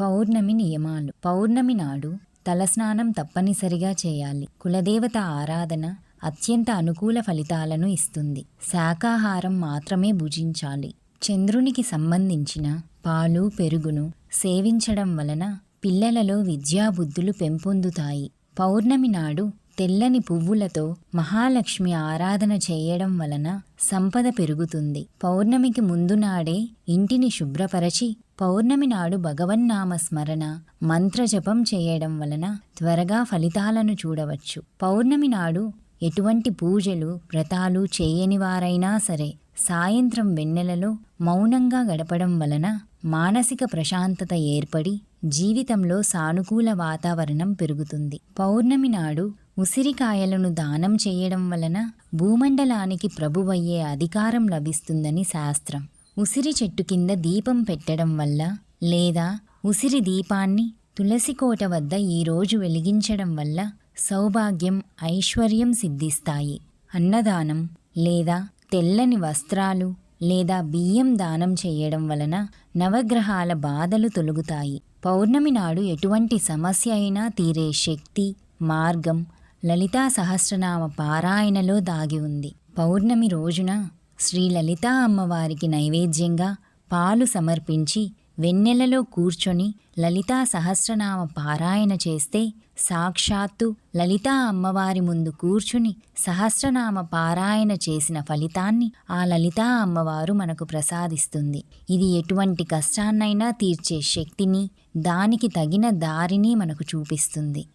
పౌర్ణమి నియమాలు. పౌర్ణమి నాడు తలస్నానం తప్పనిసరిగా చేయాలి. కులదేవత ఆరాధన అత్యంత అనుకూల ఫలితాలను ఇస్తుంది. శాకాహారం మాత్రమే భుజించాలి. చంద్రునికి సంబంధించిన పాలు పెరుగును సేవించడం వలన పిల్లలలో విద్యాబుద్ధులు పెంపొందుతాయి. పౌర్ణమి నాడు తెల్లని పువ్వులతో మహాలక్ష్మి ఆరాధన చేయడం వలన సంపద పెరుగుతుంది. పౌర్ణమికి ముందు నాడే ఇంటిని శుభ్రపరచి పౌర్ణమి నాడు భగవన్నామ స్మరణ మంత్రజపం చేయడం వలన త్వరగా ఫలితాలను చూడవచ్చు. పౌర్ణమి నాడు ఎటువంటి పూజలు వ్రతాలు చేయని వారైనా సరే సాయంత్రం వెన్నెలలో మౌనంగా గడపడం వలన మానసిక ప్రశాంతత ఏర్పడి జీవితంలో సానుకూల వాతావరణం పెరుగుతుంది. పౌర్ణమి నాడు ఉసిరికాయలను దానం చేయడం వలన భూమండలానికి ప్రభువయ్యే అధికారం లభిస్తుందని శాస్త్రం. ఉసిరి చెట్టు కింద దీపం పెట్టడం వల్ల లేదా ఉసిరి దీపాన్ని తులసి కోట వద్ద ఈరోజు వెలిగించడం వల్ల సౌభాగ్యం ఐశ్వర్యం సిద్ధిస్తాయి. అన్నదానం లేదా తెల్లని వస్త్రాలు లేదా బియ్యం దానం చేయడం వలన నవగ్రహాల బాధలు తొలుగుతాయి. పౌర్ణమి నాడు ఎటువంటి సమస్య అయినా తీరే శక్తి మార్గం లలితా సహస్రనామ పారాయణలో దాగి ఉంది. పౌర్ణమి రోజున శ్రీ లలితా అమ్మవారికి నైవేద్యంగా పాలు సమర్పించి వెన్నెలలో కూర్చొని లలితా సహస్రనామ పారాయణ చేస్తే సాక్షాత్తు లలితా అమ్మవారి ముందు కూర్చుని సహస్రనామ పారాయణ చేసిన ఫలితాన్ని ఆ లలితా అమ్మవారు మనకు ప్రసాదిస్తుంది. ఇది ఎటువంటి కష్టాన్నైనా తీర్చే శక్తిని దానికి తగిన దారిని మనకు చూపిస్తుంది.